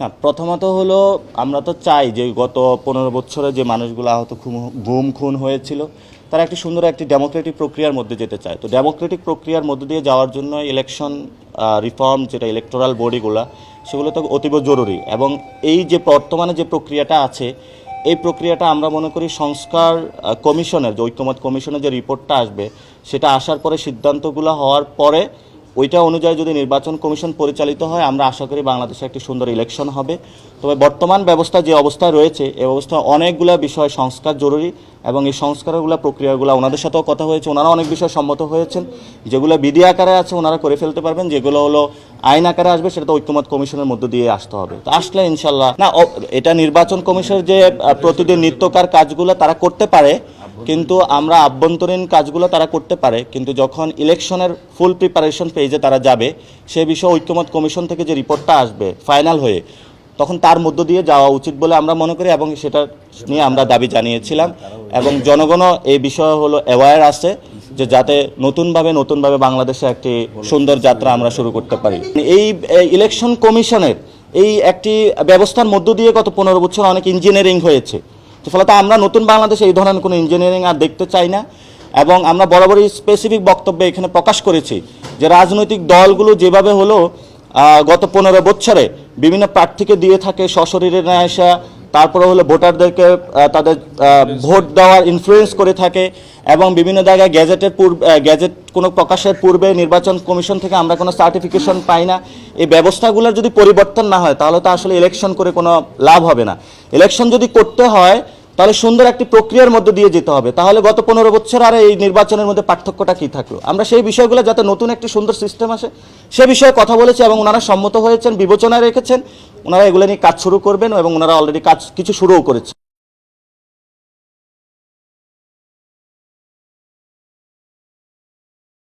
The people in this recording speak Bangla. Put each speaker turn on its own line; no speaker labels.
না, প্রথমত হলো আমরা তো চাই যে গত পনেরো বছরে যে মানুষগুলো আহত গুম খুন হয়েছিল, তারা একটি সুন্দর একটি ডেমোক্রেটিক প্রক্রিয়ার মধ্যে যেতে চায়। তো ডেমোক্রেটিক প্রক্রিয়ার মধ্যে দিয়ে যাওয়ার জন্য ইলেকশন রিফর্ম যেটা ইলেকটোরাল বডিগুলো সেগুলো তো অতীব জরুরি। এবং এই যে বর্তমানে যে প্রক্রিয়াটা আছে, এই প্রক্রিয়াটা আমরা মনে করি সংস্কার কমিশনের, যে ঐক্যমত কমিশনের যে রিপোর্টটা আসবে, সেটা আসার পরে সিদ্ধান্তগুলো হওয়ার পরে ওইটা অনুযায়ী যদি নির্বাচন কমিশন পরিচালিত হয়, আমরা আশা করি বাংলাদেশে একটি সুন্দর ইলেকশন হবে। তবে বর্তমান ব্যবস্থা যে অবস্থায় রয়েছে এই অবস্থায় অনেকগুলো বিষয় সংস্কার জরুরি এবং এই সংস্কারগুলো, প্রক্রিয়াগুলো ওনাদের সাথেও কথা হয়েছে। ওনারা অনেক বিষয় সম্মত হয়েছেন। যেগুলো বিধি আকারে আছে, ওনারা করে ফেলতে পারবেন। যেগুলো হলো আইন আকারে আসবে, সেটা তো ঐক্যমত কমিশনের মধ্য দিয়ে আসতে হবে। তো আসলে ইনশাল্লাহ না এটা নির্বাচন কমিশনের যে প্রতিদিন নিত্যকার কাজগুলো তারা করতে পারে কিন্তু আমরা আভ্যন্তরীণ কাজগুলো তারা করতে পারে, কিন্তু যখন ইলেকশনের ফুল প্রিপারেশন পেজে তারা যাবে, সে বিষয়ে ঐক্যমত কমিশন থেকে যে রিপোর্টটা আসবে ফাইনাল হয়ে, তখন তার মধ্য দিয়ে যাওয়া উচিত বলে আমরা মনে করি এবং সেটা নিয়ে আমরা দাবি জানিয়েছিলাম। এবং জনগণও এই বিষয়ে হলো অ্যাওয়ার আছে যে যাতে নতুনভাবে নতুনভাবে বাংলাদেশে একটি সুন্দর যাত্রা আমরা শুরু করতে পারি। এই ইলেকশন কমিশনের এই একটি ব্যবস্থার মধ্য দিয়ে গত পনেরো বছর অনেক ইঞ্জিনিয়ারিং হয়েছে। ফলত আমরা নতুন বাংলাদেশে এই ধরনের কোনো ইঞ্জিনিয়ারিং আর দেখতে চাই না। এবং আমরা বরাবরই স্পেসিফিক বক্তব্যে এখানে প্রকাশ করেছি যে রাজনৈতিক দলগুলো যেভাবে হলো গত পনেরো বছরে বিভিন্ন প্রার্থীকে দিয়ে থাকে সশরীরে না আসা তারপরে হলো ভোটারদেরকে তাদের ভোট দেওয়ার ইনফ্লুয়েন্স করে থাকে এবং বিভিন্ন জায়গায় গ্যাজেটের পূর্বে গ্যাজেট কোনো প্রকাশের পূর্বে নির্বাচন কমিশন থেকে আমরা কোনো সার্টিফিকেশন পাই না। এই ব্যবস্থাগুলোর যদি পরিবর্তন না হয়, তাহলে তো আসলে ইলেকশন করে কোনো লাভ হবে না। ইলেকশন যদি করতে হয়, তাহলে সুন্দর একটি প্রক্রিয়ার মধ্যে দিয়ে যেতে হবে। তাহলে গত পনেরো বছর আর এই নির্বাচনের মধ্যে পার্থক্যটা কি থাকল? আমরা সেই বিষয়গুলো যাতে নতুন একটি সুন্দর সিস্টেম আসে, সে বিষয়ে কথা বলেছি এবং ওনারা সম্মত হয়েছেন, বিবেচনায় রেখেছেন। ওনারা এগুলো নিয়ে কাজ শুরু করবেন এবং ওনারা অলরেডি কাজ কিছু শুরুও করেছে